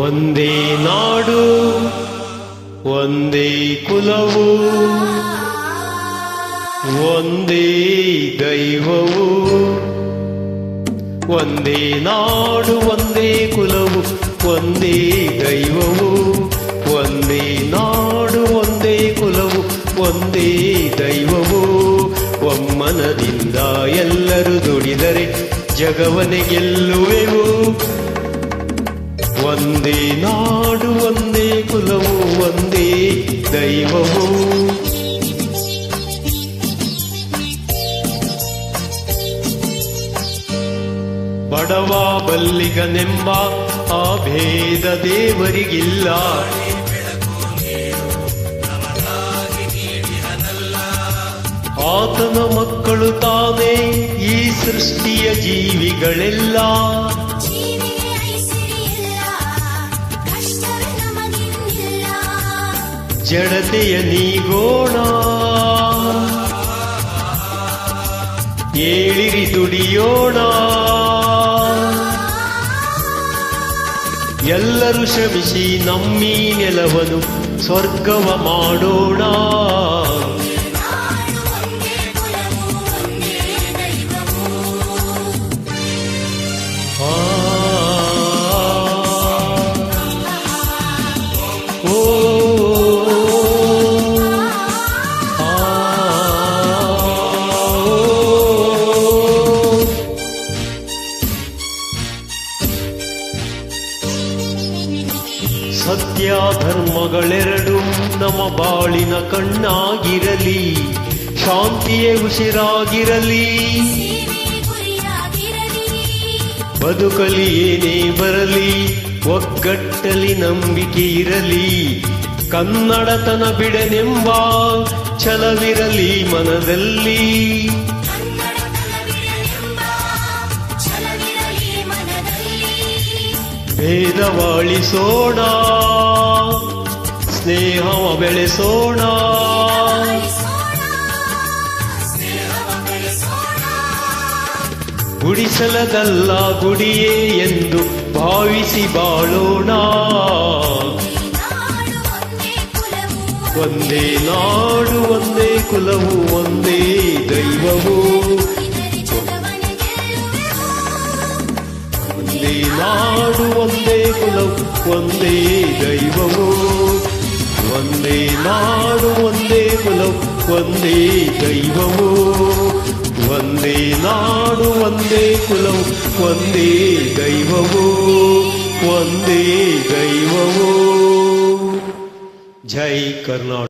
ಒಂದೇ ನಾಡು, ಒಂದೇ ಕುಲವು, ಒಂದೇ ದೈವವು. ಒಂದೇ ನಾಡು, ಒಂದೇ ಕುಲವು, ಒಂದೇ ದೈವವು. ಒಂದೇ ನಾಡು, ಒಂದೇ ಕುಲವು, ಒಂದೇ ದೈವವು. ಒಮ್ಮನದಿಂದ ಎಲ್ಲರೂ ದುಡಿದರೆ ಜಗವನೆ ಗೆಲ್ಲುವೆವು. ಒಂದೇ ನಾಡು, ಒಂದೇ ಕುಲವು, ಒಂದೇ ದೈವವು. ಬಡವ ಬಲ್ಲಿಗನೆಂಬ ಆ ಭೇದ ದೇವರಿಗಿಲ್ಲ. ಆತನ ಮಕ್ಕಳು ತಾನೇ ಈ ಸೃಷ್ಟಿಯ ಜೀವಿಗಳೆಲ್ಲ. ಜಡತೆಯ ನೀಗೋಣ. ಏಳಿರಿ ದುಡಿಯೋಣ. ಎಲ್ಲರೂ ಶ್ರಮಿಸಿ ನಮ್ಮೀ ನೆಲವನು ಸ್ವರ್ಗವ ಮಾಡೋಣ. ಓ. ಸತ್ಯ ಧರ್ಮಗಳೆರಡು ನಮ್ಮ ಬಾಳಿನ ಕಣ್ಣಾಗಿರಲಿ, ಶಾಂತಿಯೇ ಉಸಿರಾಗಿರಲಿ. ಬದುಕಲಿ ಏನೇ ಬರಲಿ ಒಗ್ಗಟ್ಟಲಿ ನಂಬಿಕೆ ಇರಲಿ. ಕನ್ನಡತನ ಬಿಡನೆಂಬ ಛಲವಿರಲಿ ಮನದಲ್ಲಿ. ಭೇದವಾಳಿಸೋಣ ಸ್ನೇಹವ ಬೆಳೆಸೋಣ. ಗುಡಿಸಲದಲ್ಲ ಗುಡಿಯೇ ಎಂದು ಭಾವಿಸಿ ಬಾಳೋಣ. ಒಂದೇ ನಾಡು ಒಂದೇ ಕುಲವು ಒಂದೇ ದೈವವು. ಒಂದೇ ಕುಲವು ಒಂದೇ ದೈವವು ಒಂದೇ ನಾಡು ಒಂದೇ ಕುಲವು ಒಂದೇ ದೈವವು ಒಂದೇ ನಾಡು ಒಂದೇ ಕುಲವು ಒಂದೇ ದೈವವು ಒಂದೇ ದೈವವು ಜೈ ಕರ್ನಾಟಕ